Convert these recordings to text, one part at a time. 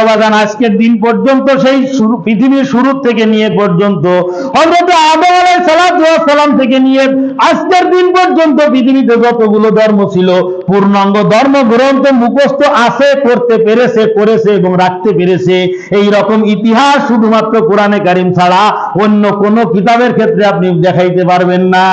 অবাদান আজকের দিন পর্যন্ত সেই পৃথিবীর শুরু থেকে নিয়ে পর্যন্ত, হযরত আদম আলাইহিস সালাম থেকে নিয়ে আজকের দিন পর্যন্ত পৃথিবীতে যতগুলো ধর্ম ছিল, পূর্ণাঙ্গ ধর্ম গ্রন্থ মুখস্থ আছে করতে পেরেছে, করেছে এবং রাখতে পেরেছে। এই রকম ইতিহাস শুধুমাত্র কোরআনে কারিম ছাড়া অন্য কোন কিতাবের ক্ষেত্রে আপনি দেখাইতে পারবেন না।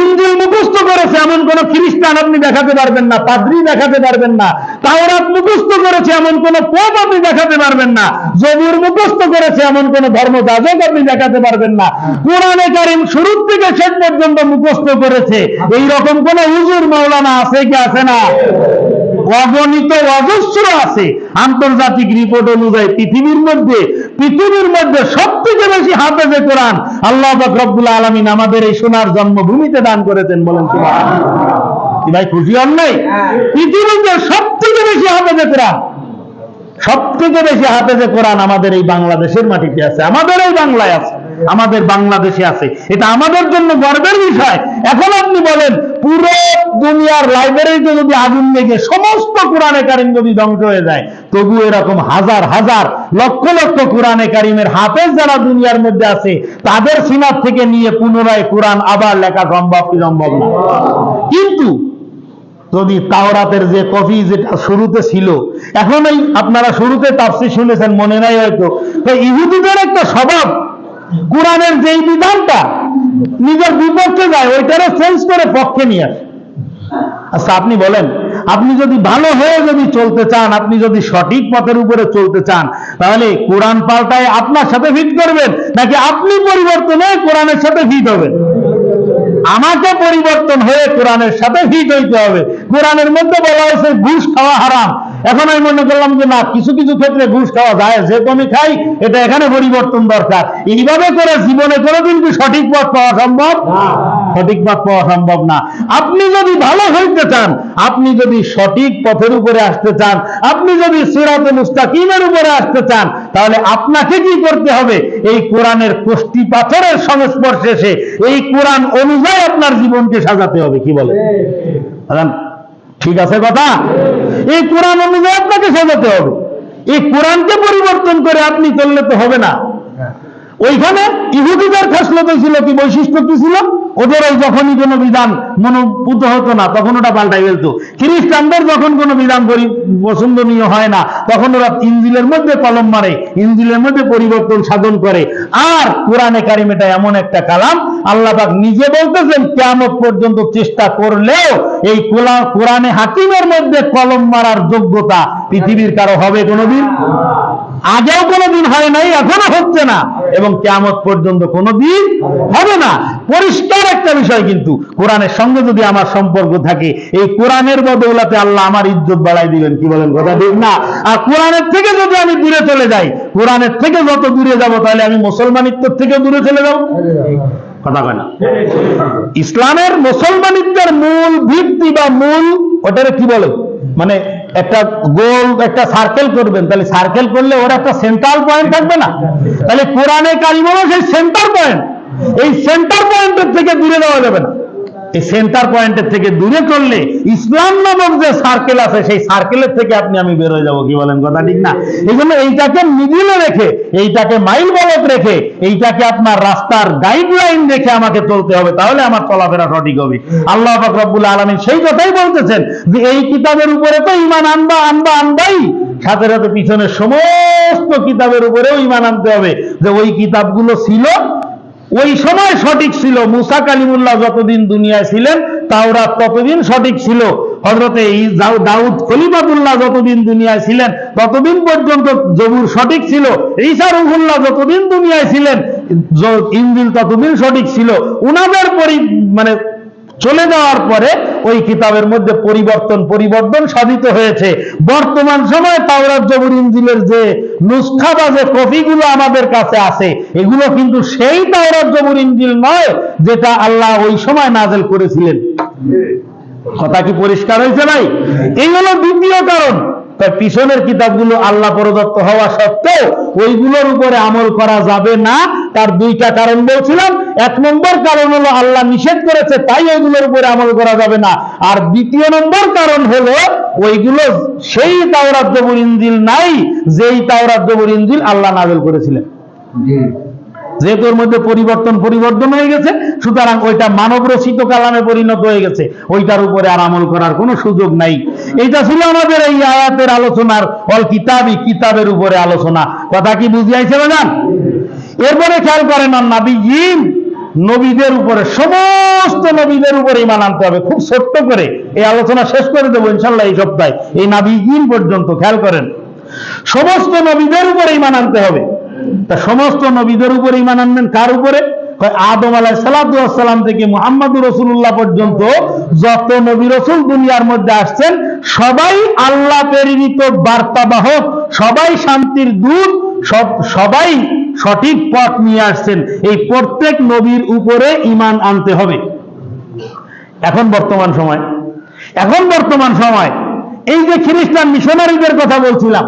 ইঞ্জিল মুখস্থ করেছে, এমন কোন খ্রিস্টান আপনি দেখাতে পারবেন না, পাদ্রি দেখাতে পারবেন না, তাওরাত মুখস্থ করেছে, এমন কোন পোপ আপনি দেখাতে পারবেন না জমির মুখস্থ করেছে, এমন কোন ধর্মযাজক আপনি দেখাতে পারবেন না। কোরআনে কারিম শুরু থেকে শেষ পর্যন্ত মুখস্থ করেছে এই রকম কোন হুজুর মাওলানা আছে কি আছে না? অগণিত অজস্র আছে। আন্তর্জাতিক রিপোর্ট অনুযায়ী পৃথিবীর মধ্যে পৃথিবীর মধ্যে সব থেকে বেশি হাফেজে কোরআন আল্লাহ পাক রব্বুল আলমিন আমাদের এই সোনার জন্মভূমিতে দান করেছেন বলেন ভাই খুশি হন নাই? পৃথিবীতে সব থেকে বেশি হাফেজে কোরআন সব থেকে বেশি হাফেজে কোরআন আমাদের এই বাংলাদেশের মাটিতে আছে আমাদের এই বাংলায় আছে। আমাদের বাংলাদেশে আছে। এটা আমাদের জন্য গর্বের বিষয়। এখন আপনি বলেন, পুরো দুনিয়ার লাইব্রেরিতে যদি আগুন লেগে সমস্ত কোরআনে কারিম যদি ধ্বংস হয়ে যায়, তবু এরকম হাজার হাজার, লক্ষ লক্ষ কোরআনে কারিমের হাফেজ যারা দুনিয়ার মধ্যে আছে, তাদের সিনার থেকে নিয়ে পুনরায় কোরআন আবার লেখা সম্ভব কি সম্ভব না? কিন্তু যদি তাওরাতের যে কপি যেটা শুরুতে ছিল, এখন এই আপনারা শুরুতে তাফসির শুনেছেন, মনে নাই হয়তো ইহুদিদের একটা স্বভাব কোরআনের যেই বিধানটা নিজের বিপক্ষে যায় ওইটারে চেঞ্জ করে পক্ষে নিয়ে আসে। আচ্ছা আপনি বলেন, আপনি যদি ভালো হয়ে যদি চলতে চান, আপনি যদি সঠিক পথের উপরে চলতে চান, তাহলে কোরআন পাল্টায় আপনার সাথে ফিট করবেন, নাকি আপনি পরিবর্তন হয়ে কোরআনের সাথে ফিট হবেন? আমাকে পরিবর্তন হয়ে কোরআনের সাথে ফিট হইতে হবে। কোরআনের মধ্যে বলা হয়েছে, ঘুষ খাওয়া হারাম। এখন আমি মনে করলাম যে না কিছু কিছু ক্ষেত্রে ঘুষ খাওয়া যায় যেহেতু আমি খাই এটা এখানে পরিবর্তন দরকার। এইভাবে করে জীবনে কোনোদিন কি সঠিক পথ পাওয়া সম্ভব? সঠিক পথ পাওয়া সম্ভব না। আপনি যদি ভালো হইতে চান আপনি যদি সঠিক পথের উপরে আসতে চান আপনি যদি সিরাতে মুস্তাকিমের উপরে আসতে চান তাহলে আপনাকে কি করতে হবে? এই কোরআনের কোষ্টি পাথরের সংস্পর্শে এসে এই কোরআন অনুযায়ী আপনার জীবনকে সাজাতে হবে কি বলে ঠিক আছে কথা? এই কোরআন অনুযায়ী আপনাকে সাজাতে হবে। এই কোরআনকে পরিবর্তন করে আপনি চললে তো হবে না। ওইখানে ইহুদিদের খাসলত ছিল, কি বৈশিষ্ট্য কি ছিল? ওদের ওই যখনই কোনো বিধান মনোভূত হতো না, তখন ওটা পাল্টাই ফেলতো। খ্রিস্টানদের যখন কোনো বিধান পছন্দনীয় হয় না, তখন ওরা ইঞ্জিলের মধ্যে কলম মারে ইঞ্জিলের মধ্যে পরিবর্তন সাধন করে। আর কোরআনে কারিম এটা এমন একটা কালাম, আল্লাহ পাক নিজে বলতেছেন কেমন পর্যন্ত চেষ্টা করলেও এই কোলা- কোরআনে হাকিমের মধ্যে কলম মারার যোগ্যতা পৃথিবীর কারও হবে কোনোদিন? আগেও কোনোদিন হয় নাই, এখনও হচ্ছে না। এবং কেমত পর্যন্ত কোনোদিন হবে না। পরিষ্কার একটা বিষয় কিন্তু, কোরআনের সঙ্গে যদি আমার সম্পর্ক থাকে, এই কোরআনের বদৌলাতে আল্লাহ আমার ইজ্জত বাড়াই দিবেন, কি বলেন কথা ঠিক না? আর কোরআনের থেকে যদি আমি দূরে চলে যাই, কোরআনের থেকে যত দূরে যাব, তাহলে আমি মুসলমানিত্ব থেকে দূরে চলে যাব? কথা কয় না। ইসলামের মুসলমানিত্বের মূল ভিত্তি বা মূল, ওটারে কি বলে? মানে একটা গোল একটা সার্কেল করবেন। তাহলে সার্কেল করলে ওরা একটা সেন্ট্রাল পয়েন্ট থাকবে না। তাহলে কোরআনে কালিমাও সেই সেন্টার পয়েন্ট এই সেন্টার পয়েন্টের থেকে দূরে যাওয়া যাবে না। সেন্টার পয়েন্টের থেকে দূরে চললে ইসলাম নামক যে সার্কেল আছে, সেই সার্কেলের থেকে আপনি আমি বের হয়ে যাব, কি বলেন কথা ঠিক না? এই জন্য এইটাকে মিডিলে রেখে, এইটাকে মাইল বলক রেখে, এইটাকে আপনার রাস্তার গাইডলাইন রেখে আমাকে চলতে হবে, তাহলে আমার চলাফেরা সঠিক হবে। আল্লাহ রব্বুল আলমিন সেই কথাই বলতেছেন যে, এই কিতাবের উপরে তো ইমান আনবা আনবা, আনবাই। সাথে সাথে পিছনের সমস্ত কিতাবের উপরেও ইমান আনতে হবে। যে ওই কিতাবগুলো ছিল ওই সময় সঠিক ছিল। মুসা কালিমুল্লাহ যতদিন দুনিয়ায় ছিলেন, তাওরাত ততদিন সঠিক ছিল। হজরতে দাউদ খলিফাতুল্লাহ যতদিন দুনিয়ায় ছিলেন, ততদিন পর্যন্ত জবুর সঠিক ছিল। ঈসা রুহুল্লাহ যতদিন দুনিয়ায় ছিলেন ইন্দিল ততদিন সঠিক ছিল। উনাদের পরি মানে চলে যাওয়ার পরে ওই কিতাবের মধ্যে পরিবর্তন পরিবর্তন সাধিত হয়েছে। বর্তমান সময়ে তাওরাত জবুর ইঞ্জিলের যে নুসখা বা যে কপিগুলো আমাদের কাছে আছে, এগুলো কিন্তু সেই তাওরাত জবুর ইঞ্জিল নয় যেটা আল্লাহ ওই সময় নাজেল করেছিলেন। কথা কি পরিষ্কার হয়েছে ভাই? এই হলো দ্বিতীয় কারণ। তাই পিছনের কিতাবগুলো আল্লাহ প্রদত্ত হওয়া সত্ত্বেও ওইগুলোর উপরে আমল করা যাবে না তার দুইটা কারণ বলছিলাম। এক নম্বর কারণ হলো আল্লাহ নিষেধ করেছে তাই ওইগুলোর উপরে আমল করা যাবে না। আর দ্বিতীয় নম্বর কারণ হলো ওইগুলো সেই তাওরাত জবুর ইঞ্জিল নাই যেই তাওরাত জবুর ইঞ্জিল আল্লাহ নাজেল করেছিলেন। যেহেতু ওর মধ্যে পরিবর্তন পরিবর্তন হয়ে গেছে সুতরাং ওইটা মানব রচিত কালামে পরিণত হয়ে গেছে। ওইটার উপরে আর আমল করার কোনো সুযোগ নাই। এইটা ছিল আমাদের এই আয়াতের আলোচনার অল কিতাবই কিতাবের উপরে আলোচনা। কথা কি বুঝিয়াইছে বাজান? এরপরে খেয়াল করেন আর নাবিগিন নবীদের উপরে, সমস্ত নবীদের উপরে ইমান আনতে হবে। খুব ছোট্ট করে এই আলোচনা শেষ করে দেবো ইনশাল্লাহ এই সপ্তাহে। এই নাবিগিন পর্যন্ত খেয়াল করেন। সমস্ত নবীদের উপরে ইমান আনতে হবে। তা সমস্ত নবীদের উপরে ইমান আনবেন কার উপরে? আদম আলাহ সালাম থেকে মোহাম্মদ রসুল্লাহ পর্যন্ত যত নবী রসুল দুনিয়ার মধ্যে আসছেন, সবাই আল্লাহ প্রেরিত বার্তাবাহক, সবাই শান্তির দূত, সব, সবাই সঠিক পথ নিয়ে আসছেন। এই প্রত্যেক নবীর উপরে ইমান আনতে হবে। এখন বর্তমান সময়। এখন বর্তমান সময়। এই যে খ্রিস্টান মিশনারিদের কথা বলছিলাম,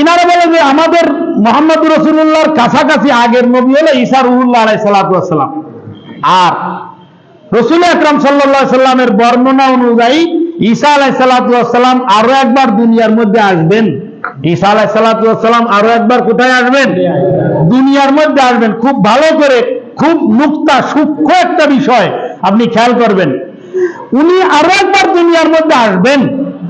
ইনারা বলে যে আমাদের মোহাম্মদ রসুল্লাহর কাছাকাছি আগের নবী হলো ঈসা রুহুল্লাহ আলাই আর রসুল আকরাম সাল্লাহ সাল্লামের বর্ণনা অনুযায়ী ঈসা আলাই সাল্লাম আরও একবার দুনিয়ার মধ্যে আসবেন। ঈসা আলাইসালাম আরও একবার কোথায় আসবেন? দুনিয়ার মধ্যে আসবেন। খুব ভালো করে, খুব মুক্তা, সূক্ষ্ম একটা বিষয় আপনি খেয়াল করবেন। উনি আরও একবার দুনিয়ার মধ্যে আসবেন।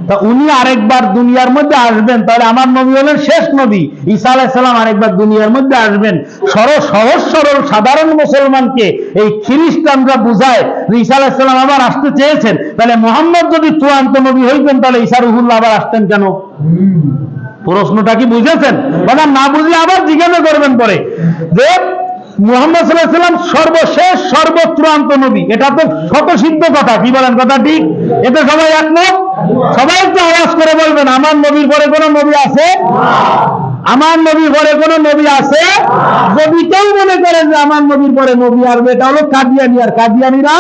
তা উনি আরেকবার দুনিয়ার মধ্যে আসবেন। তাহলে আমার নবী হলেন শেষ নবী। ঈসা আলাইসাল্লাম আরেকবার দুনিয়ার মধ্যে আসবেন। সরল সহজ সরল সাধারণ মুসলমানকে এই খ্রিস্টানরা বুঝায় ঈসা আলাইসাল্লাম আবার আসতে চেয়েছেন। তাহলে মোহাম্মদ যদি চূড়ান্ত নবী হইতেন, তাহলে ঈসা রুহুল্লাহ আবার আসতেন কেন? প্রশ্নটা কি বুঝেছেন? বাবা না বুঝলে আবার জিজ্ঞাসা করবেন পরে। যে মোহাম্মদ সাল্লাহ সাল্লাম সর্বশেষ, সর্বত্রান্ত নবী। এটা তো শত সিদ্ধ কথা, কি বলেন কথা ঠিক? এতে সবাই একমত? সবাই তো আওয়াজ করে বলবেন, আমার নবীর পরে কোন নবী আছে? আমার নবীর পরে কোন নবী আছে? যদি কেউ মনে করেন যে আমার নবীর পরে নবী আসবে, এটা হলো কাদিয়ানি। আর কাদিয়ানিরা?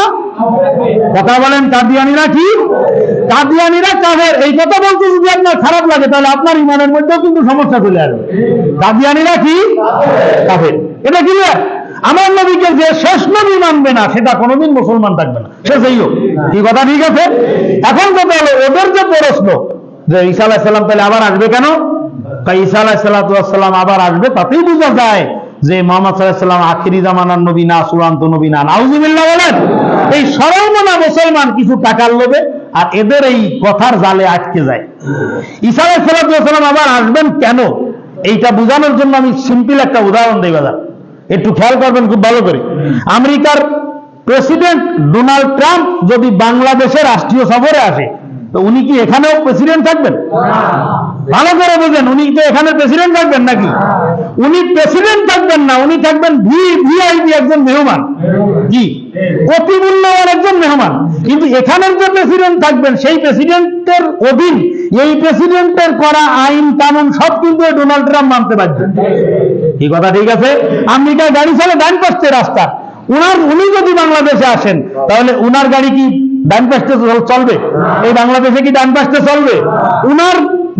কথা বলেন, কাদিয়ানিরা কি? কাদিয়ানিরা কাফের। এই কথা বলতে যদি আপনার খারাপ লাগে, তাহলে আপনার ইমানের মধ্যেও কিন্তু সমস্যা চলে আসবে। কাদিয়ানিরা কি? কাফের। এটা কি আমার নবীকে যে শেষ নবী মানবে না, সেটা কোনোদিন মুসলমান থাকবে না। সেই হোক কি কথা? ঠিক আছে? এখন কথা হলো, ওদের যে প্রশ্ন, যে ঈসা আলাহ সাল্লাম তাহলে আবার আসবে কেন? তাই ঈসা আলাহ সাল্লাম আবার আসবে, তাতেই বোঝা যায় যে মোহাম্মদ সাল্লাম আখিরি জামানার নবী না, চূড়ান্ত নবী না। নাউজুবিল্লাহ বলেন, এই সরলমনা মুসলমান কিছু টাকার লোভে আর এদের এই কথার জালে আটকে যায়। ঈসা আলাহ সাল্লাম আবার আসবেন কেন? এইটা বোঝানোর জন্য আমি সিম্পল একটা উদাহরণ দেই বাজার একটু খেয়াল করবেন খুব ভালো করে। আমেরিকার প্রেসিডেন্ট ডোনাল্ড ট্রাম্প যদি বাংলাদেশে রাষ্ট্রীয় সফরে আসে তো উনি কি এখানেও প্রেসিডেন্ট থাকবেন? ভালো করে বুঝেন, উনি তো এখানে প্রেসিডেন্ট থাকবেন নাকি? উনি প্রেসিডেন্ট থাকবেন না, উনি থাকবেন ভি, ভিআইপি একজন মেহমান। জি অতি মূল্যবান একজন মেহমান। কিন্তু এখানের যে প্রেসিডেন্ট থাকবেন, সেই প্রেসিডেন্টের অধীন এই প্রেসিডেন্টের করা আইন, কানুন সব কিন্তু ডোনাল্ড ট্রাম্প মানতে বাধ্য। কি কথা, ঠিক আছে? আমেরিকায় গাড়ি চলে ডান পাশে রাস্তা। উনার, উনি যদি বাংলাদেশে আসেন, তাহলে উনার গাড়ি কি ডান চলবে। এই বাংলাদেশে কি ডান পাশে চলবে? উনার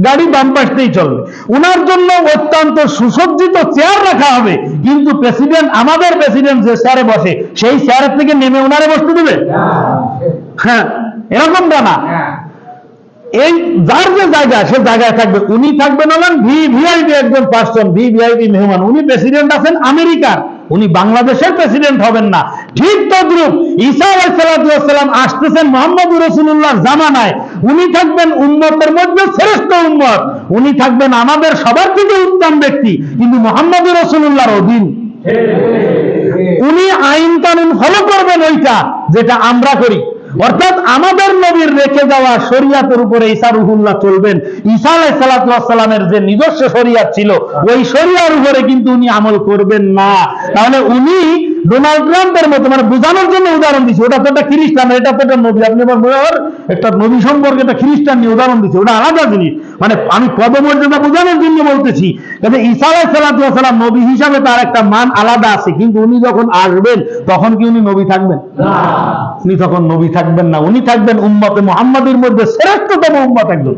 গাড়ি বাম পাশতেই চলবে। উনার জন্য অত্যন্ত সুসজ্জিত চেয়ার রাখা হবে। কিন্তু প্রেসিডেন্ট আমাদের প্রেসিডেন্ট যে চেয়ারে বসে, সেই চেয়ারের থেকে নেমে উনারে বসতে দেবে? হ্যাঁ এরকমটা না এই যার যে জায়গা, সে জায়গায় থাকবে। উনি থাকবেন হলেন ভি ভিআইপি একজন পার্সন ভি ভিআইপি মেহমান। উনি প্রেসিডেন্ট আছেন আমেরিকার। উনি বাংলাদেশের প্রেসিডেন্ট হবেন না। ঠিক তদ্রুপ ঈসা আলাইসালাম আসতেছেন মোহাম্মদ রসুল্লাহ জামানায়। উনি থাকবেন উম্মতের মধ্যে শ্রেষ্ঠ উম্মত। উনি থাকবেন আমাদের সবার থেকে উত্তম ব্যক্তি, কিন্তু মোহাম্মদ রসুল্লাহর অধীন। উনি আইন কানুন ফলো করবেন ওইটা, যেটা আমরা করি। অর্থাৎ আমাদের নবীর রেখে যাওয়া শরিয়াতের উপরে ঈসা রুহুল্লাহ চলবেন। ঈসা আলাই সালামের যে নিজস্ব শরিয়াত ছিল, ওই শরিয়ার উপরে কিন্তু উনি আমল করবেন না। তাহলে উনি ডোনাল্ড ট্রাম্পের মতো মানে বোঝানোর জন্য উদাহরণ দিচ্ছে ওটা তো একটা খ্রিস্টান এটা তো একটা নবী। আপনি হয় একটা নবী সম্পর্কে একটা খ্রিস্টান নিয়ে উদাহরণ দিচ্ছে ওটা আলাদা জিনিস। মানে আমি পদমর্যাদা বোঝানোর জন্য বলতেছি। ঈসা আলাই সালাম নবী হিসাবে তার একটা মান আলাদা আছে। কিন্তু উনি যখন আসবেন তখন কি উনি নবী থাকবেন? উনি তখন নবী থাকবেন না। উনি থাকবেন উম্মতে মোহাম্মদের মধ্যে শ্রেষ্ঠতম উম্মত একজন।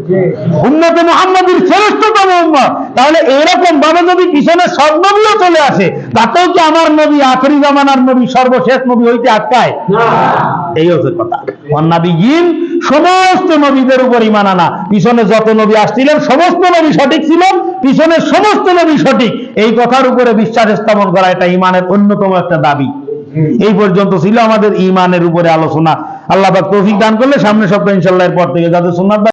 উম্মতে মোহাম্মদের শ্রেষ্ঠতম উম্মত। তাহলে এরকম ভাবে যদি পিছনে সব নবীও চলে আসে তাতেও কি আমার নবী আখরি জামানার নবী সর্বশেষ নবী হইতে আটকায় এই হচ্ছে কথা। অন্নাবিহীন সমস্ত নবীদের উপর ইমান আনা। পিছনে যত নবী আসছিলেন সমস্ত নবী সঠিক ছিলেন পিছনের সমস্ত নবী সঠিক। এই কথার উপরে বিশ্বাস স্থাপন করা এটা ইমানের অন্যতম একটা দাবি। এই পর্যন্ত ছিল আমাদের ইমানের উপরে আলোচনা। আল্লাহ তৌফিক দান করলে সামনে সপ্তাহ ইনশাল্লাহ এর পর থেকে যাদের সুন্নাত